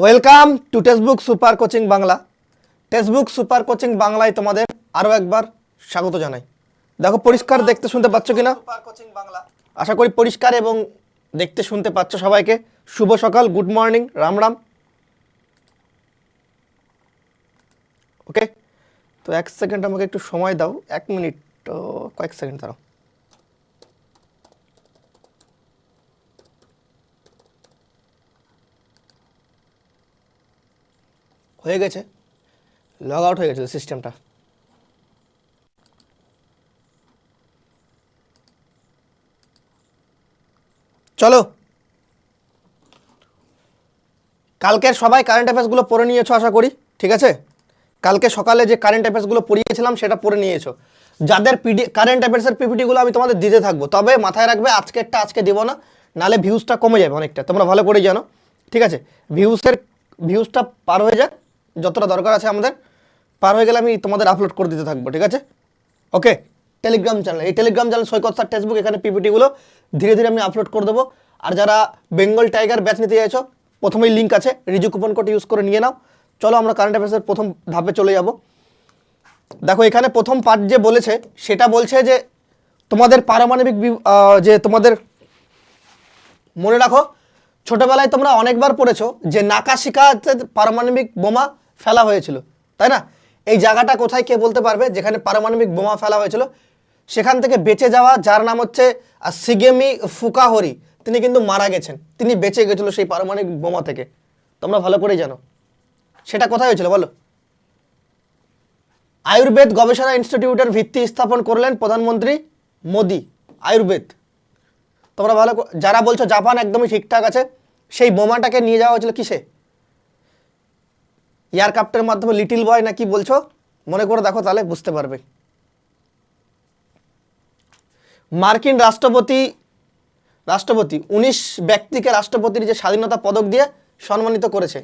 Welcome to textbook super coaching Bangla textbook super coaching বাংলায় তোমাদের আরও একবার স্বাগত জানাই। দেখো পরিষ্কার দেখতে শুনতে পাচ্ছ কিনা? সুপার কোচিং বাংলা আশা করি পরিষ্কার এবং দেখতে শুনতে পাচ্ছ সবাইকে। শুভ সকাল good morning Ram Ram. Okay তো এক সেকেন্ড আমাকে একটু সময় দাও এক মিনিট তো কয়েক সেকেন্ড দাঁড়াও। হয়ে গেছে। লগ আউট হয়ে গেছে সিস্টেমটা চলো। কালকের সবাই কারেন্ট অ্যাফেয়ার্সগুলো পড়ে নিয়েছো আশা করি, ঠিক আছে? কালকে সকালে যে কারেন্ট অ্যাফেয়ার্সগুলো পড়িয়েছিলাম সেটা পড়ে নিয়েছো। যাদের পিডি কারেন্ট অ্যাফেয়ার্সের পিপিটিগুলো আমি তোমাদের দিতে থাকব, তবে মাথায় রাখবে আজকেরটা আজকে দেবো না, নালে ভিউজটা কমে যাবে অনেকটা। তোমরা ভালো করেই জানো, ঠিক আছে? ভিউসের ভিউজটা পার হয়ে যাক। যতটা দরকার আছে আমাদের, পার হয়ে গেলে আমি তোমাদের আপলোড করে দিতে থাকব, ঠিক আছে? ওকে টেলিগ্রাম চ্যানেল এই telegram channel Saikat sir textbook এখানে পিপিটিগুলো ধীরে ধীরে আমি আপলোড করে দেবো। আর যারা বেঙ্গল টাইগার ব্যাচ নিতে চাইছো, প্রথমেই লিঙ্ক আছে, রিজু কুপন কোড ইউজ করে নিয়ে নাও। চলো আমরা কারেন্ট অ্যাফেয়ার্সের প্রথম ধাপে চলে যাব। দেখো, এখানে প্রথম পার্ট যে বলেছে, সেটা বলছে যে তোমাদের পারমাণবিক যে তোমাদের, মনে রাখো, ছোটবেলায় তোমরা অনেকবার পড়েছো যে নাকাশিকাতে পারমাণবিক বোমা ফেলা হয়েছিল, তাই না? এই জায়গাটা কোথায় কে বলতে পারবে? যেখানে পারমাণবিক বোমা ফেলা হয়েছিল, সেখান থেকে বেঁচে যাওয়া, যার নাম হচ্ছে সিগেমি ফুকাহরি, তিনি কিন্তু মারা গেছেন। তিনি বেঁচে গেছিল সেই পারমাণবিক বোমা থেকে। তোমরা ভালো করেই জানো। সেটা কোথায় হয়েছিল, বলো? আয়ুর্বেদ গবেষণা ইনস্টিটিউটের ভিত্তি স্থাপন করলেন প্রধানমন্ত্রী মোদি, আয়ুর্বেদ। তোমরা ভালো যারা বলছো জাপান একদমই ঠিকঠাক আছে, সেই বোমাটাকে নিয়ে যাওয়া হয়েছিল কিসে? এয়ারক্রাফটের মাধ্যমে লিটিল বয় না কি বলছো? মনে করে দেখো তাহলে, বুঝতে পারবে। মার্কিন রাষ্ট্রপতি রাষ্ট্রপতি, উনিশ ব্যক্তিকে রাষ্ট্রপতির যে স্বাধীনতা পদক দিয়ে সম্মানিত করেছে।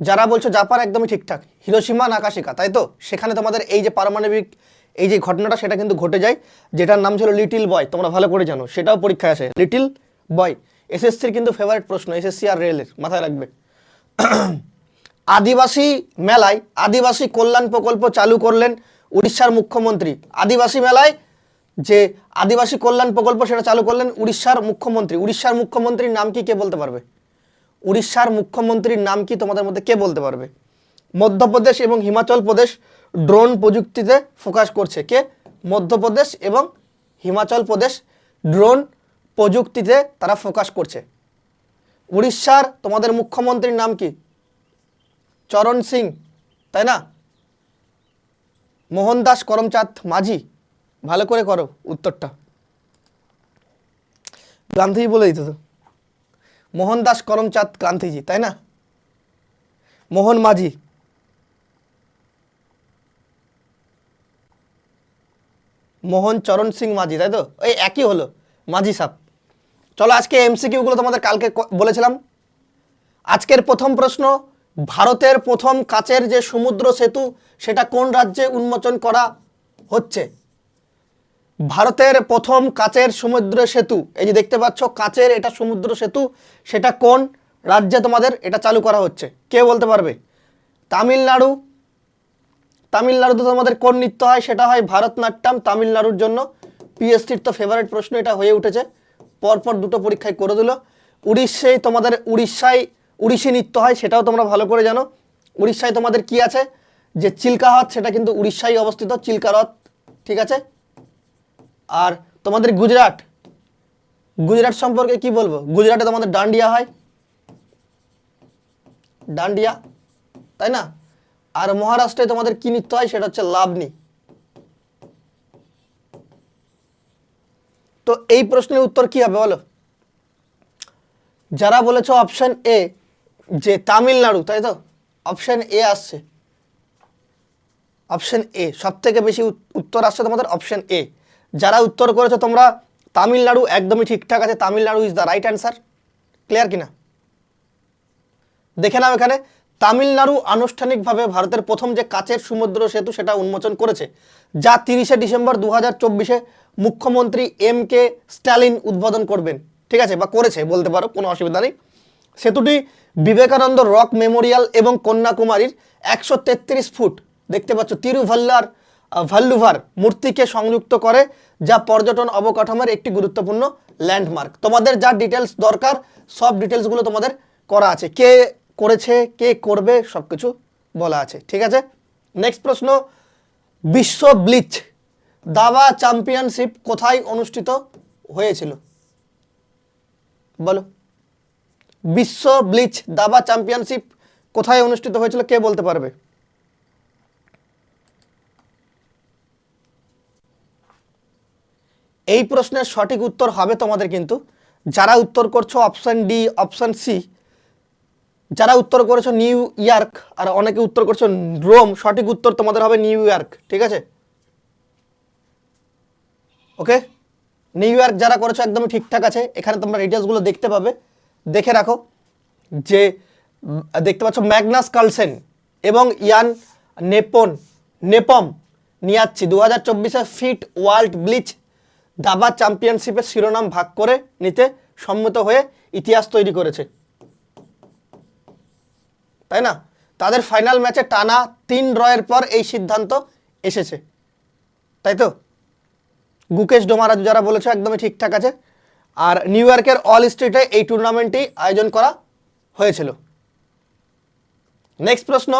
যারা বলছো জাপান একদমই ঠিকঠাক হিরোসীমা নাকাশিকা, তাই তো? সেখানে তোমাদের এই যে পারমাণবিক, এই যে ঘটনাটা, সেটা কিন্তু ঘটে যায়, যেটার নাম ছিল লিটিল বয় তোমরা ভালো করে জানো, সেটাও পরীক্ষায় আসে লিটিল বয় এসএসসির কিন্তু ফেভারিট প্রশ্ন, এসএসসি আর রেলের মাথায় রাখবে। আদিবাসী মেলায় আদিবাসী কল্যাণ প্রকল্প চালু করলেন উড়িষ্যার মুখ্যমন্ত্রী। আদিবাসী মেলায় যে আদিবাসী কল্যাণ প্রকল্প সেটা চালু করলেন উড়িষ্যার মুখ্যমন্ত্রী। উড়িষ্যার মুখ্যমন্ত্রীর নাম কি কে বলতে পারবে? উড়িষ্যার মুখ্যমন্ত্রীর নাম কি তোমাদের মধ্যে কে বলতে পারবে? মধ্যপ্রদেশ এবং হিমাচল প্রদেশ ড্রোন প্রযুক্তিতে ফোকাস করছে কে? মধ্যপ্রদেশ এবং হিমাচল প্রদেশ ড্রোন প্রযুক্তিতে তারা ফোকাস করছে। উড়িষ্যার তোমাদের মুখ্যমন্ত্রীর নাম কি? চরণ সিং, তাই না? মোহনদাস করমচাঁদ মাঝি, ভালো করে করো উত্তরটা। গান্ধীজি বলে দিত তো। মোহনদাস করমচাঁদ গান্ধীজি তাই না? মোহন মাঝি। মোহন, চরণ সিং মাঝি, তাই তো? এই একই হলো, মাঝি সাপ। চলো আজকে এমসিকিউগুলো তোমাদের কালকে বলেছিলাম। আজকের প্রথম প্রশ্ন, ভারতের প্রথম কাচের যে সমুদ্র সেতু, সেটা কোন রাজ্যে উন্মোচন করা হচ্ছে? ভারতের প্রথম কাচের সমুদ্র সেতু, এই যে দেখতে পাচ্ছ কাচের এটা সমুদ্র সেতু, সেটা কোন রাজ্যে তোমাদের এটা চালু করা হচ্ছে? কে বলতে পারবে? তামিলনাড়ু। তামিলনাড়ুতে তোমাদের কোন নৃত্য হয়? সেটা হয় ভারতনাট্যম, তামিলনাড়ুর জন্য। পিএসটির তো ফেভারিট প্রশ্ন, এটা হয়ে উঠেছে। পরপর দুটো পরীক্ষায় করে দিল। উড়িষ্যায় তোমাদের, উড়িষ্যায় উড়িষ্যি নৃত্য হয়, সেটাও তোমরা ভালো করে জানো। উড়িষ্যায় তোমাদের কি আছে? যে চিল্কা হ্রদ সেটা কিন্তু উড়িষ্যায় অবস্থিত চিল্কা হ্রদ ঠিক আছে? আর তোমাদের গুজরাট। গুজরাট সম্পর্কে কি বলব? গুজরাটে তোমাদের ডান্ডিয়া হয়। ডান্ডিয়া, তাই না? আর মহারাষ্ট্রে তোমাদের কি নৃত্য হয়? সেটা হচ্ছে লাভনি তো এই প্রশ্নের উত্তর কি হবে বলো? যারা বলেছ অপশন এ যে তামিলনাড়ু, তাই তো? অপশন এ আসছে। অপশন এ সব থেকে বেশি উত- উত্তর আসছে তোমাদের অপশন এ যারা উত্তর করেছ তোমরা, তামিলনাড়ু একদমই ঠিকঠাক আছে, Tamil Nadu is the right answer clear কিনা? দেখে নাও এখানে। তামিলনাড়ু আনুষ্ঠানিকভাবে ভারতের প্রথম যে কাচের সমুদ্র সেতু সেটা উন্মোচন করেছে, যা তিরিশে ডিসেম্বর দু হাজার চব্বিশে মুখ্যমন্ত্রী এম কে স্ট্যালিন উদ্বোধন করবেন। ঠিক আছে? বা করেছে, বলতে পারো, কোনো অসুবিধা নেই। সেতুটি বিবেকানন্দ রক মেমোরিয়াল এবং কন্যাকুমারীর একশো তেত্রিশ ফুট, দেখতে পাচ্ছ, তিরুভাল্লার ভাল্লুভার মূর্তিকে সংযুক্ত করে, যা পর্যটন অবকাঠামোর একটি গুরুত্বপূর্ণ ল্যান্ডমার্ক। তোমাদের যা ডিটেলস দরকার, সব ডিটেলসগুলো তোমাদের করা আছে। কে করেছে, কে করবে সব কিছু বলা আছে। ঠিক আছে? নেক্সট প্রশ্ন, বিশ্ব ব্লিচ, দাবা চ্যাম্পিয়নশিপ কোথায় অনুষ্ঠিত হয়েছিল? বলো। বিশ্ব ব্লিচ, দাবা চ্যাম্পিয়নশিপ কোথায় অনুষ্ঠিত হয়েছিল, কে বলতে পারবে? এই প্রশ্নের সঠিক উত্তর হবে তোমাদের কিন্তু। যারা উত্তর করছ অপশান ডি অপশান সি যারা উত্তর করেছ নিউ ইয়র্ক, আর অনেকে উত্তর করছ রোম, সঠিক উত্তর তোমাদের হবে নিউ ইয়র্ক, ঠিক আছে? ওকে? নিউ ইয়র্ক যারা করেছ একদমই ঠিকঠাক আছে, এখানে তোমরা ডিটেলসগুলো দেখতে পাবে। দেখে রাখো যে দেখতে পাচ্ছ ম্যাগনাস কার্লসেন এবং ইয়ান নেপন, নেপম নিয়াচ্ছি। দু হাজার চব্বিশে ফিট ওয়ার্ল্ড ব্লিচ দাবা চ্যাম্পিয়নশিপের শিরোনাম ভাগ করে নিতে সম্মত হয়ে ইতিহাস তৈরি করেছে। তাই না? তাদের ফাইনাল ম্যাচে টানা তিন ড্রয়ের পর এই সিদ্ধান্ত এসেছে। তাই তো? গুকেশ ডোমারাজু যারা বলেছে একদমই ঠিকঠাক আছে। আর নিউ ইয়র্কের অল স্ট্রিটে এই টুর্নামেন্টটি আয়োজন করা হয়েছিল। নেক্সট প্রশ্ন,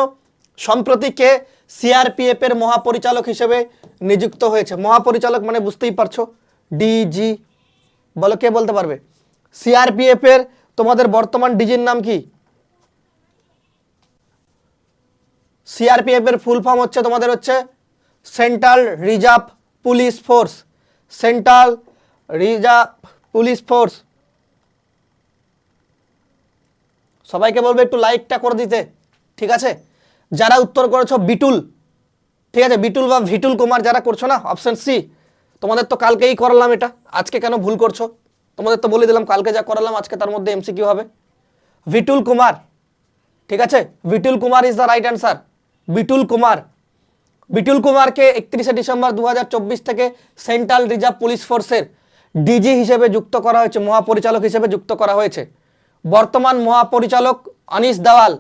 সম্প্রতি কে সিআরপিএফ এর মহাপরিচালক হিসেবে নিযুক্ত হয়েছে? মহাপরিচালক মানে বুঝতেই পারছ ডিজি বলো কে বলতে পারবে? সিআরপিএফ এর তোমাদের বর্তমান ডিজির নাম কি? সিআরপিএফ এর ফুল ফর্ম হচ্ছে তোমাদের হচ্ছে central reserve police force central reserve police force সবাইকে বলবে একটু লাইকটা করে দিতে, ঠিক আছে? যারা উত্তর করেছ বিটুল, ঠিক আছে? বিটুল বা ভিটুল কুমার যারা করছ না অপশন সি তোমাদের তো কালকেই করালাম এটা। আজকে কেন ভুল করছ? তোমাদের তো বলে দিলাম, কালকে যা করালাম, আজকে তার মধ্যে এমসিকিউ হবে। ভিটুল কুমার, ঠিক আছে? Vitul Kumar is the right answer Vitul Kumar. Vitul কুমারকে একত্রিশে ডিসেম্বর দু হাজার চব্বিশ থেকে সেন্ট্রাল রিজার্ভ পুলিশ ফোর্সের ডিজি হিসেবে যুক্ত করা হয়েছে, মহাপরিচালক হিসেবে যুক্ত করা হয়েছে। বর্তমান মহাপরিচালক অনিশ দাওয়াল।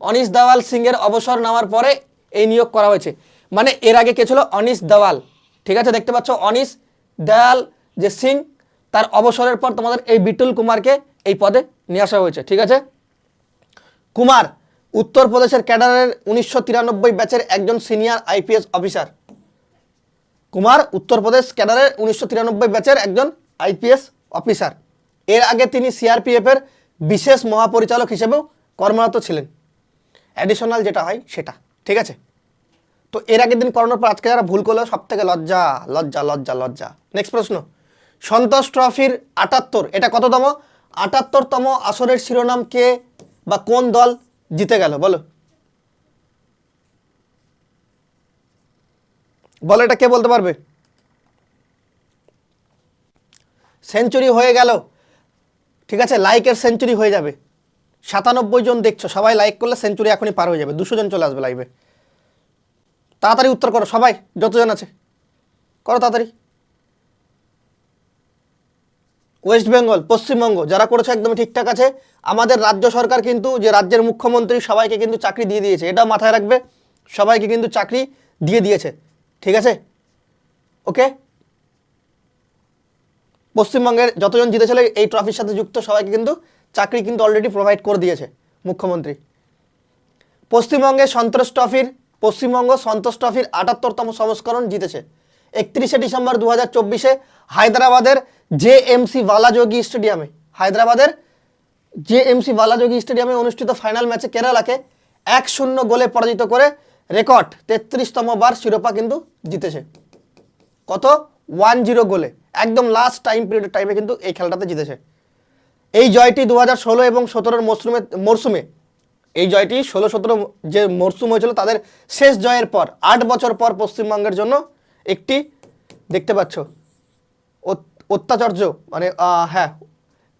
অনিশ দাওয়াল সিংয়ের অবসর নেওয়ার পরে এই নিয়োগ করা হয়েছে। মানে এর আগে কে ছিল? অনিশ দাওয়াল। ঠিক আছে, দেখতে পাচ্ছ অনিশ দয়াল যে সিং, তার অবসরের পর তোমাদের এই বিটুল কুমারকে এই পদে নিয়ে আসা হয়েছে। ঠিক আছে? কুমার উত্তরপ্রদেশের ক্যাডারের উনিশশো তিরানব্বই ব্যাচের একজন senior IPS officer. Kumar, Uttar Pradesh ক্যাডারের উনিশশো তিরানব্বই ব্যাচের একজন আইপিএস অফিসার। এর আগে তিনি সিআরপিএফের বিশেষ মহাপরিচালক হিসেবেও কর্মরত ছিলেন। অ্যাডিশনাল যেটা হয় সেটা, ঠিক আছে? তো এর আগের দিন করানোর পর আজকে যারা ভুল করল সব থেকে লজ্জা লজ্জা লজ্জা লজ্জা। নেক্সট প্রশ্ন। সন্তোষ ট্রফির আটাত্তর, এটা কততম? আটাত্তরতম আসরের শিরোনাম কে বা কোন দল জিতে গেল, বলো। বলো এটা কে বলতে পারবে? সেঞ্চুরি হয়ে গেল। ঠিক আছে, লাইকের সেঞ্চুরি হয়ে যাবে। সাতানব্বই জন দেখছ, সবাই লাইক করলে সেঞ্চুরি এখনই পার হয়ে যাবে। দুশো জন চলে আসবে লাইভে তাড়াতাড়ি উত্তর করো, সবাই, যতজন আছে। করো তাড়াতাড়ি। ওয়েস্ট বেঙ্গল পশ্চিমবঙ্গ যারা করেছে একদম ঠিকঠাক আছে। আমাদের রাজ্য সরকার কিন্তু যে রাজ্যের মুখ্যমন্ত্রী, সবাইকে কিন্তু চাকরি দিয়ে দিয়েছে। এটাও মাথায় রাখবে, সবাইকে কিন্তু চাকরি দিয়ে দিয়েছে। ঠিক আছে? ওকে পশ্চিমবঙ্গের যতজন জিতেছিল এই ট্রফির সাথে যুক্ত সবাইকে কিন্তু চাকরি কিন্তু অলরেডি প্রোভাইড করে দিয়েছে মুখ্যমন্ত্রী। পশ্চিমবঙ্গে সন্তোষ ট্রফির পশ্চিমবঙ্গ সন্তোষ ট্রফির আটাত্তরতম সংস্করণ জিতেছে। একত্রিশে ডিসেম্বর দু হাজার চব্বিশে হায়দ্রাবাদের জে এমসি বালাযোগী স্টেডিয়ামে, হায়দ্রাবাদের জে এমসি বালাযোগী স্টেডিয়ামে অনুষ্ঠিত ফাইনাল ম্যাচে কেরালাকে এক শূন্য গোলে পরাজিত করে রেকর্ড তেত্রিশতম বার শিরোপা কিন্তু জিতেছে। কত? ওয়ান জিরো গোলে। একদম লাস্ট টাইম পিরিয়ডের টাইমে কিন্তু এই খেলাটাতে জিতেছে। এই জয়টি দু হাজার ষোলো এবং সতেরোর মরশুমে মরশুমে এই জয়টি ষোলো সতেরো যে মরশুম হয়েছিল তাদের শেষ জয়ের পর, আট বছর পর পশ্চিমবঙ্গের জন্য একটি, দেখতে পাচ্ছ অত্যাচার্য মানে হ্যাঁ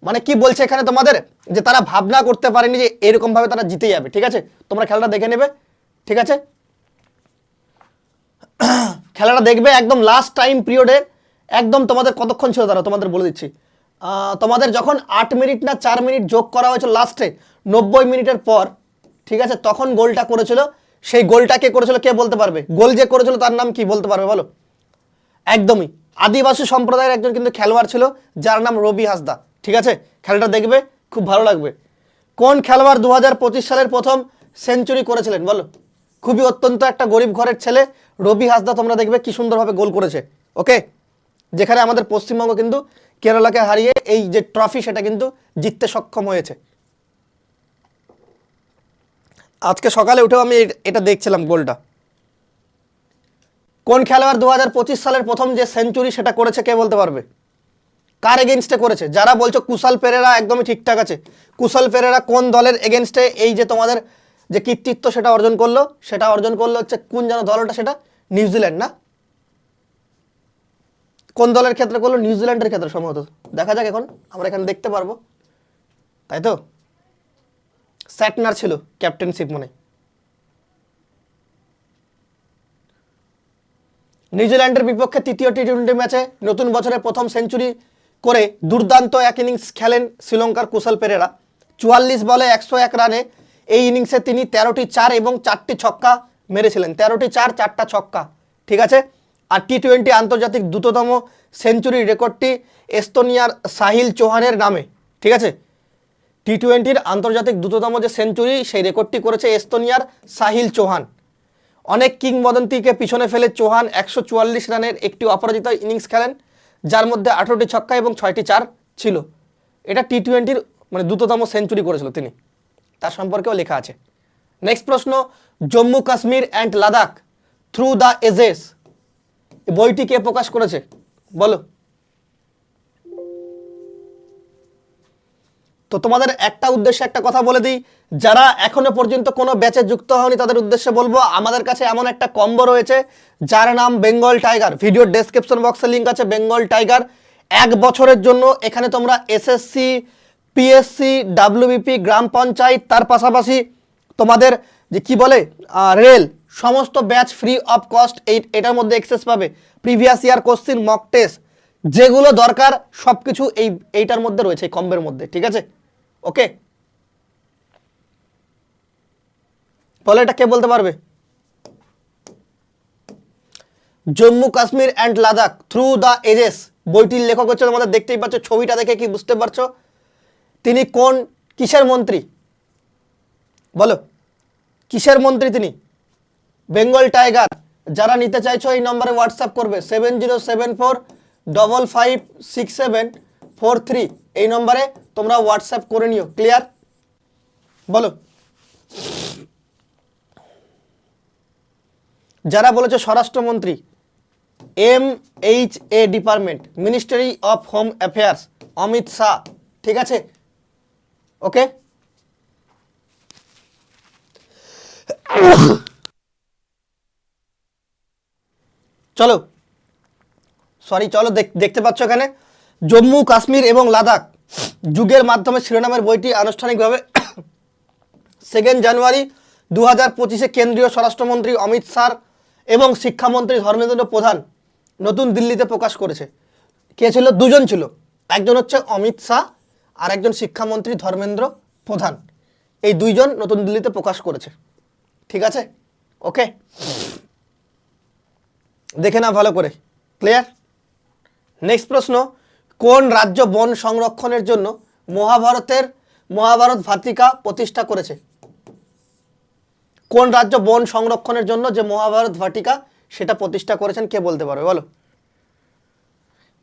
মানে কি বলছে এখানে তোমাদের? যে তারা ভাবনা করতে পারেনি যে এরকমভাবে তারা জিতে যাবে, ঠিক আছে? তোমরা খেলাটা দেখে নেবে, ঠিক আছে? খেলাটা দেখবে একদম লাস্ট টাইম পিরিয়ডে একদম তোমাদের কতক্ষণ ছিল তারা? তোমাদের বলে দিচ্ছি। তোমাদের যখন আট মিনিট না চার মিনিট যোগ করা হয়েছিল লাস্টে নব্বই মিনিটের পর, ঠিক আছে? তখন গোলটা করেছিল। সেই গোলটা কে করেছিল? কে বলতে পারবে? গোল যে করেছিল তার নাম কি? বলতে পারবে, বলো? একদমই। আদিবাসী সম্প্রদায়ের একজন কিন্তু খেলোয়াড় ছিল, যার নাম রবি হাসদা। ঠিক আছে? খেলাটা দেখবে, খুব ভালো লাগবে। কোন খেলোয়াড় দু হাজার পঁচিশ সালের প্রথম সেঞ্চুরি করেছিলেন? বলো। খুবই অত্যন্ত একটা গরিব ঘরের ছেলে, রবি হাসদা তোমরা দেখবে কি সুন্দরভাবে গোল করেছে। ওকে? যেখানে আমাদের পশ্চিমবঙ্গ কিন্তু কেরালাকে হারিয়ে এই যে ট্রফি, সেটা কিন্তু জিততে সক্ষম হয়েছে। আজকে সকালে উঠেও আমি এটা দেখছিলাম গোলটা। কোন খেলোয়াড় দু হাজার পঁচিশ সালের প্রথম যে সেঞ্চুরি সেটা করেছে কে বলতে পারবে? কার এগেনস্টে করেছে? যারা বলছো কুশাল পেরেরা একদমই ঠিকঠাক আছে। কুশাল পেরেরা কোন দলের এগেনস্টে এই যে তোমাদের যে কৃতিত্ব সেটা অর্জন করল, সেটা অর্জন করল হচ্ছে কোন যেন দলটা সেটা? নিউজিল্যান্ড না? কোন দলের ক্ষেত্রে করল? নিউজিল্যান্ডের ক্ষেত্রে সম্ভবত। দেখা যাক এখন, আমরা এখানে দেখতে পারব। তাই তো? স্যাটনার ছিল ক্যাপ্টেনশিপ মনে। নিউজিল্যান্ডের বিপক্ষে তৃতীয় টি টোয়েন্টি ম্যাচে নতুন বছরের প্রথম সেঞ্চুরি করে দুর্দান্ত এক ইনিংস খেলেন শ্রীলঙ্কার কুশল পেরেরা। চুয়াল্লিশ বলে একশো এক রানে এই ইনিংসে তিনি তেরোটি চার এবং চারটি ছক্কা মেরেছিলেন। তেরোটি চার, চারটা ছক্কা। ঠিক আছে? আর টি টোয়েন্টি আন্তর্জাতিক দ্রুততম সেঞ্চুরি রেকর্ডটি এস্তোনিয়ার সাহিল চৌহানের নামে। ঠিক আছে? টি টোয়েন্টির আন্তর্জাতিক দ্রুততম যে সেঞ্চুরি, সেই রেকর্ডটি করেছে এস্তোনিয়ার সাহিল চৌহান। অনেক কিংবদন্তিকে পিছনে ফেলে চৌহান একশো চুয়াল্লিশ রানের একটি অপরাজিত ইনিংস খেলেন, যার মধ্যে আঠেরোটি ছক্কা এবং ছয়টি চার ছিল। এটা টি টোয়েন্টির মানে দ্রুততম সেঞ্চুরি করেছিল তিনি। তার সম্পর্কেও লেখা আছে। নেক্সট প্রশ্ন, Jammu Kashmir and Ladakh through the ages. বইটি কে প্রকাশ করেছে? বলো। তো তোমাদের একটা উদ্দেশ্যে একটা কথা বলে দিই। যারা এখনও পর্যন্ত কোনো ব্যাচে যুক্ত হয়নি তাদের উদ্দেশ্যে বলব, আমাদের কাছে এমন একটা কম্বো রয়েছে, যার নাম বেঙ্গল টাইগার। ভিডিও ডেসক্রিপশন বক্সে লিঙ্ক আছে, বেঙ্গল টাইগার। এক বছরের জন্য এখানে তোমরা এসএসসি পিএসসি ডাব্লিউবিপি গ্রাম পঞ্চায়েত, তার পাশাপাশি তোমাদের যে কি বলে রেল, সমস্ত ব্যাচ ফ্রি অফ কস্ট এই, এটার মধ্যে এক্সেস পাবে। Previous year question mock test যেগুলো দরকার সব কিছু এই, এইটার মধ্যে রয়েছে কম্বের মধ্যে, ঠিক আছে? ওকে। বলে এটা কে বলতে পারবে? Jammu Kashmir and Ladakh through the ages বইটির লেখক হচ্ছে তোমাদের দেখতেই পাচ্ছ, ছবিটা দেখে কি বুঝতে পারছ? তিনি কোন কিসের মন্ত্রী? বলো। কিসের মন্ত্রী তিনি? বেঙ্গল টাইগার। যারা নিতে চাইছো এই নম্বরে হোয়াটসঅ্যাপ করবে seven zero seven four double five six seven four three এই নম্বরে তোমরা হোয়াটসঅ্যাপ করে নিও ক্লিয়ার বলো। যারা বলেছে স্বরাষ্ট্রমন্ত্রী M H A department ministry of home affairs Amit Shah, ঠিক আছে? ওকে চলো। সরি চলো দেখ- দেখতে পাচ্ছ এখানে? জম্মু, কাশ্মীর এবং লাদাখ। যুগের মাধ্যমে শিরোনামের বইটি আনুষ্ঠানিকভাবে সেকেন্ড জানুয়ারি দু হাজার পঁচিশে কেন্দ্রীয় স্বরাষ্ট্রমন্ত্রী অমিত শাহ এবং শিক্ষামন্ত্রী ধর্মেন্দ্র প্রধান নতুন দিল্লিতে প্রকাশ করেছে। কে ছিল? দুজন ছিল। একজন হচ্ছে অমিত শাহ আর একজন শিক্ষামন্ত্রী ধর্মেন্দ্র প্রধান। এই দুইজন নতুন দিল্লিতে প্রকাশ করেছে। ঠিক আছে? ওকে। দেখে না ভালো করে। ক্লিয়ার? নেক্সট প্রশ্ন। কোন রাজ্য বন সংরক্ষণের জন্য মহাভারতের মহাভারত ভাতিকা প্রতিষ্ঠা করেছে? কোন রাজ্য বন সংরক্ষণের জন্য যে মহাভারত ভাটিকা সেটা প্রতিষ্ঠা করেছেন? কে বলতে পারবে? বলো।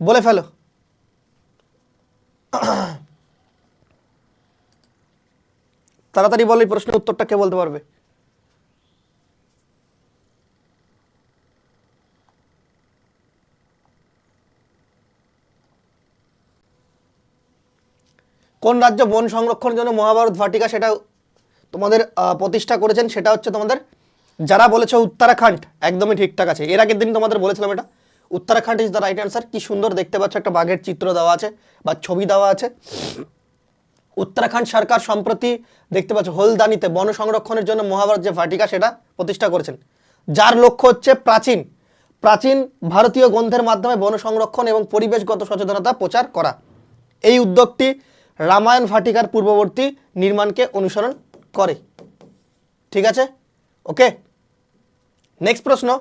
বলে ফেলো। তাড়াতাড়ি বলো এই প্রশ্নের উত্তরটা কে বলতে পারবে? কোন রাজ্য বন সংরক্ষণের জন্য মহাভারত ভাটিকা সেটা তোমাদের প্রতিষ্ঠা করেছেন সেটা হচ্ছে তোমাদের, যারা বলেছে উত্তরাখণ্ড, একদমই ঠিকঠাক আছে। এর আগের দিন তোমাদের বলেছিলাম এটা। Uttarakhand is the right answer কি সুন্দর দেখতে পাচ্ছ, একটা বাঘের চিত্র দেওয়া আছে বা ছবি দেওয়া আছে। উত্তরাখণ্ড সরকার সম্প্রতি দেখতে পাচ্ছ, হলদানিতে বন সংরক্ষণের জন্য মহাভারত যে ভাটিকা সেটা প্রতিষ্ঠা করেছেন। যার লক্ষ্য হচ্ছে প্রাচীন। প্রাচীন ভারতীয় গ্রন্থের মাধ্যমে বন সংরক্ষণ এবং পরিবেশগত সচেতনতা প্রচার করা। এই উদ্যোগটি রামায়ণ ভাটিকার পূর্ববর্তী নির্মাণকে অনুসরণ করে। ঠিক আছে? ওকে? নেক্সট প্রশ্ন।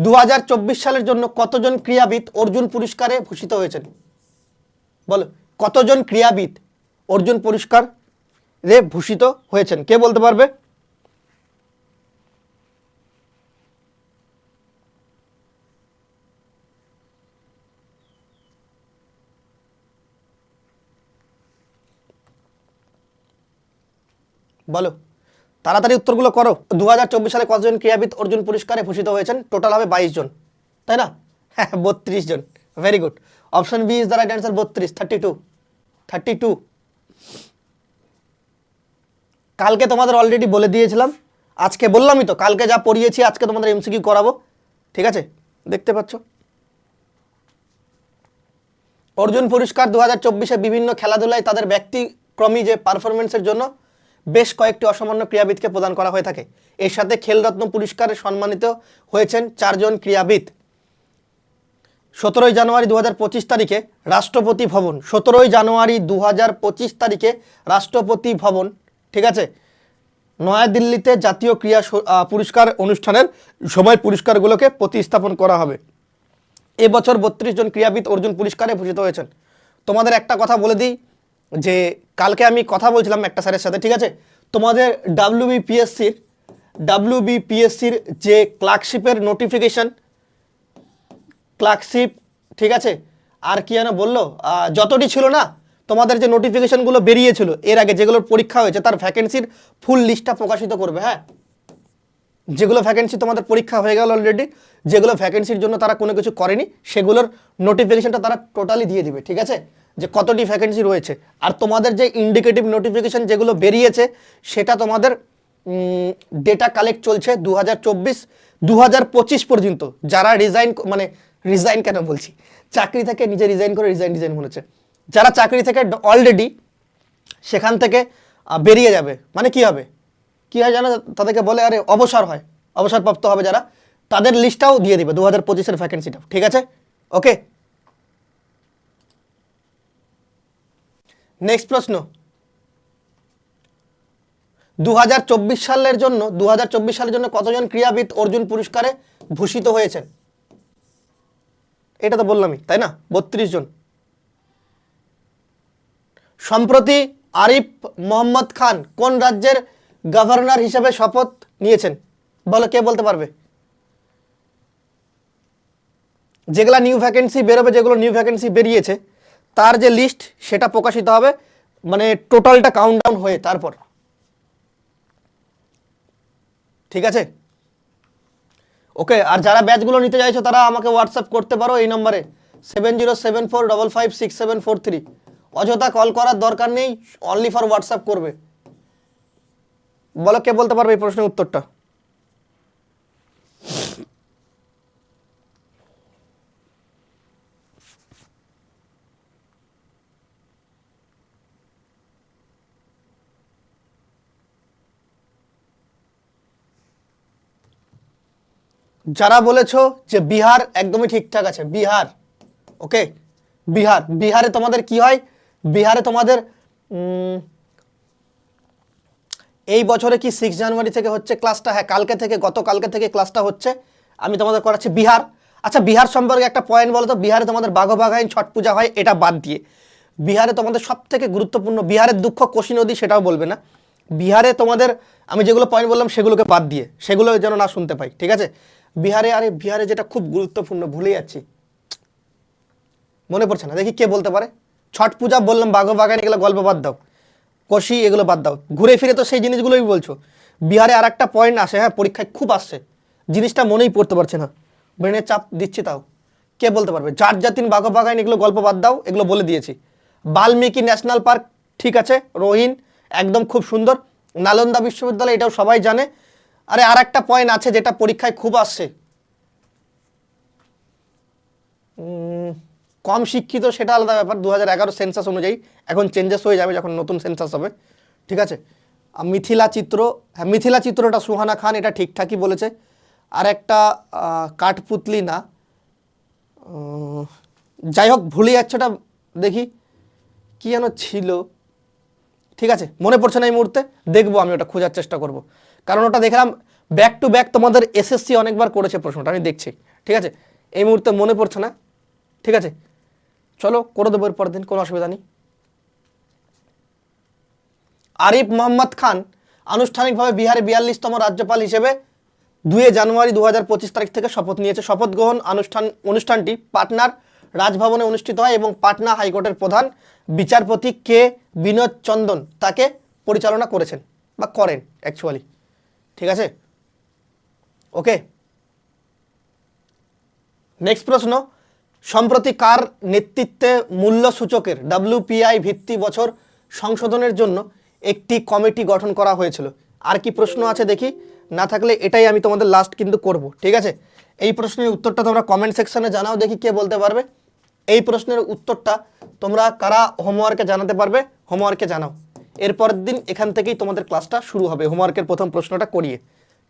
দু হাজার চব্বিশ সালের জন্য কতজন ক্রিয়াবিদ অর্জুন পুরস্কারে ভূষিত হয়েছেন? বলো, কতজন ক্রিয়াবিদ অর্জুন পুরস্কার রে ভূষিত হয়েছেন? কে বলতে পারবে? বলো। তাড়াতাড়ি উত্তরগুলো করো। দু হাজার চব্বিশ সালে কতজন ক্রীড়াবিদ অর্জুন পুরস্কারে ভূষিত হয়েছেন? টোটাল হবে বাইশ জন। তাই না? হ্যাঁ বত্রিশ জন। Very good option B is the right answer বত্রিশ। থার্টি টু থার্টি টু কালকে তোমাদের অলরেডি বলে দিয়েছিলাম। আজকে বললামই তো, কালকে যা পড়িয়েছি আজকে তোমাদের এমসিকিউ করাবো। ঠিক আছে? দেখতে পাচ্ছ? অর্জুন পুরস্কার দু হাজার বিভিন্ন খেলাধুলায় তাদের ব্যক্তিক্রমী যে পারফরমেন্সের জন্য বেশ কয়েকটি অসামান্য ক্রীড়াবিদকে প্রদান করা হয়ে থাকে। এর সাথে খেলরত্ন পুরস্কারে সম্মানিত হয়েছেন চারজন ক্রীড়াবিদ। সতেরোই জানুয়ারি দু হাজার পঁচিশ তারিখে রাষ্ট্রপতি ভবন। সতেরোই জানুয়ারি দু হাজার পঁচিশ তারিখে রাষ্ট্রপতি ভবন, ঠিক আছে? নয়াদিল্লিতে জাতীয় ক্রীড়া পুরস্কার অনুষ্ঠানের সময় পুরস্কারগুলোকে প্রতিস্থাপন করা হবে। এবছর বত্রিশ জন ক্রীড়াবিদ অর্জুন পুরস্কারে ভূষিত হয়েছেন। তোমাদের একটা কথা বলে দিই যে কালকে আমি কথা বলছিলাম একটা স্যারের সাথে, ঠিক আছে? তোমাদের ডাব্লিউবিপিএসসির ডাব্লিউবিপিএসসির যে ক্লার্কশিপের নোটিফিকেশন ক্লার্কশিপ ঠিক আছে? আর কি যেন বলল যতটি ছিল না, তোমাদের যে নোটিফিকেশানগুলো বেরিয়েছিল, এর আগে যেগুলোর পরীক্ষা হয়েছে, তার ভ্যাকেন্সির ফুল লিস্টটা প্রকাশিত করবে হ্যাঁ? যেগুলো ভ্যাকেন্সি তোমাদের পরীক্ষা হয়ে গেল অলরেডি যেগুলো ভ্যাকেন্সির জন্য তারা কোনো কিছু করেনি, সেগুলোর নোটিফিকেশনটা তারা টোটালি দিয়ে দিবে, ঠিক আছে? যে কতটি ভ্যাকেন্সি রয়েছে। আর তোমাদের যে ইন্ডিকেটিভ নোটিফিকেশন যেগুলো বেরিয়েছে, সেটা তোমাদের ডেটা কালেক্ট চলছে দু হাজার চব্বিশ দু হাজার পঁচিশ পর্যন্ত। যারা রিজাইন মানে রিজাইন কেন বলছি? চাকরি থেকে নিজে রিজাইন করে রিজাইন ডিজাইন হয়েছে। যারা চাকরি থেকে অলরেডি সেখান থেকে বেরিয়ে যাবে। মানে কি হবে? কি হয় জানো? তাদেরকে বলে, আরে, অবসর হয়। অবসরপ্রাপ্ত হবে যারা, তাদের লিস্টটাও দিয়ে দিবে দু হাজার পঁচিশের ভ্যাকেন্সিটা ঠিক আছে? ওকে নেক্সট প্রশ্ন। দু হাজার চব্বিশ সালের জন্য দু হাজার চব্বিশ সালের জন্য কতজন ক্রীড়াবিদ অর্জুন পুরস্কারে ভূষিত হয়েছেন? এটা তো বললামই, তাই না? বত্রিশ জন। সম্প্রতি আরিফ মোহাম্মদ খান কোন রাজ্যের গভর্নর হিসেবে শপথ নিয়েছেন? বলো, কে বলতে পারবে? যেগুলা নিউ ভ্যাকেন্সি বেরোবে, যেগুলো নিউ ভ্যাকেন্সি বেরিয়েছে তার যে লিস্ট সেটা প্রকাশিত হবে মানে টোটালটা কাউন্টডাউন হয়ে তারপর। ঠিক আছে? ওকে আর যারা ব্যাচগুলো নিতে চাইছো, তারা আমাকে হোয়াটসঅ্যাপ করতে পারো এই নম্বরে seven zero seven four double five six seven four three অযথা কল করার দরকার নেই অনলি ফর হোয়াটসঅ্যাপ করবে। বলো, কে বলতে পারবে এই প্রশ্নের উত্তরটা? যারা বলেছ যে বিহার একদমই ঠিকঠাক আছে, বিহার ওকে বিহার, বিহারে তোমাদের কি হয়? বিহারে তোমাদের এই বছরে কি সিক্স জানুয়ারি থেকে হচ্ছে ক্লাসটা হ্যাঁ কালকে থেকে গত কালকে থেকে ক্লাসটা হচ্ছে। আমি তোমাদের করাচ্ছি বিহার। আচ্ছা বিহার সম্পর্কে একটা পয়েন্ট বলো তো? বিহারে তোমাদের বাঘবাগাইন ছট পূজা হয়, এটা বাদ দিয়ে। বিহারে তোমাদের সব থেকে গুরুত্বপূর্ণ, বিহারের দুঃখ কোশি নদী সেটাও বলবে না। বিহারে তোমাদের, আমি যেগুলো পয়েন্ট বললাম সেগুলোকে বাদ দিয়ে সেগুলো যেন না শুনতে পাই, ঠিক আছে? বিহারে, আরে বিহারে যেটা খুব গুরুত্বপূর্ণ ভুলে যাচ্ছি। মনে পড়ছে না? দেখি কে বলতে পারে। ছট পূজা বললাম, বাঘ বাগান এগুলো গল্প বাদ দাও। কষি, এগুলো বাদ দাও। ঘুরে ফিরে তো সেই জিনিসগুলোই বলছো। বিহারে আর একটা পয়েন্ট আসে হ্যাঁ পরীক্ষায় খুব আসছে। জিনিসটা মনেই পড়তে পারছে না। ব্রেনের চাপ দিচ্ছি তাও। কে বলতে পারবে? জাত জাতিন, বাঘ বাগান এগুলো গল্প বাদ দাও, এগুলো বলে দিয়েছি। বাল্মীকি ন্যাশনাল পার্ক, ঠিক আছে রোহিন একদম খুব সুন্দর। নালন্দা বিশ্ববিদ্যালয়, এটাও সবাই জানে। আরে আর একটা পয়েন্ট আছে যেটা পরীক্ষায় খুব আসছে কম শিক্ষিত সেটা আলাদা ব্যাপার দু হাজার এগারো সেন্সাস অনুযায়ী। এখন চেঞ্জেস হয়ে যাবে যখন নতুন সেন্সাস হবে। ঠিক আছে? মিথিলা চিত্র হ্যাঁ মিথিলা চিত্রটা সুহানা খান, এটা ঠিকঠাকই বলেছে। আর একটা কাঠপুতলি না যাই হোক ভুলে যাচ্ছে ওটা দেখি। কী যেন ছিল। ঠিক আছে? মনে পড়ছে না এই মুহূর্তে। দেখব আমি, ওটা খোঁজার চেষ্টা করব। কারণ ওটা দেখলাম ব্যাক টু ব্যাক তোমাদের এসএসসি অনেকবার করেছে প্রশ্নটা, আমি দেখছি, ঠিক আছে? এই মুহূর্তে মনে পড়ছে না, ঠিক আছে? চলো করে দেবো এরপর দিন, কোনো অসুবিধা নেই। আরিফ মোহাম্মদ খান আনুষ্ঠানিকভাবে বিহারে বিয়াল্লিশতম রাজ্যপাল হিসেবে দুয়ে জানুয়ারি দু তারিখ থেকে শপথ নিয়েছে। শপথ গ্রহণ অনুষ্ঠান অনুষ্ঠানটি পাটনার রাজভবনে অনুষ্ঠিত হয় এবং পাটনা হাইকোর্টের প্রধান বিচারপতি কে বিনোদ চন্দন তাকে পরিচালনা করেছেন বা করেন অ্যাকচুয়ালি ঠিক আছে? ওকে নেক্সট প্রশ্ন. সম্প্রতি কার নেতৃত্বে মূল্য সূচকের ডাব্লিউপিআই ভিত্তি বছর সংশোধনের জন্য একটি কমিটি গঠন করা হয়েছিল? আর কি প্রশ্ন আছে দেখি? না থাকলে এটাই আমি তোমাদের লাস্ট কিন্তু করব, ঠিক আছে? এই প্রশ্নের উত্তরটা তোমরা কমেন্ট সেকশনে জানাও, দেখি কে বলতে পারবে। এই প্রশ্নের উত্তরটা তোমরা কারা হোমওয়ার্কে জানাতে পারবে? হোমওয়ার্কে জানাও। এরপরের দিন এখান থেকেই তোমাদের ক্লাসটা শুরু হবে হোমওয়ার্কের প্রথম প্রশ্নটা করিয়ে।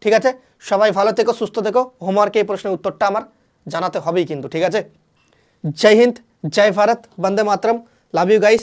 ঠিক আছে? সবাই ভালো থেকো, সুস্থ থেকো। হোমওয়ার্কে এই প্রশ্নের উত্তরটা আমার জানাতে হবেই কিন্তু, ঠিক আছে? জয় হিন্দ, জয় ভারত, বন্দে মাতরম। Love you guys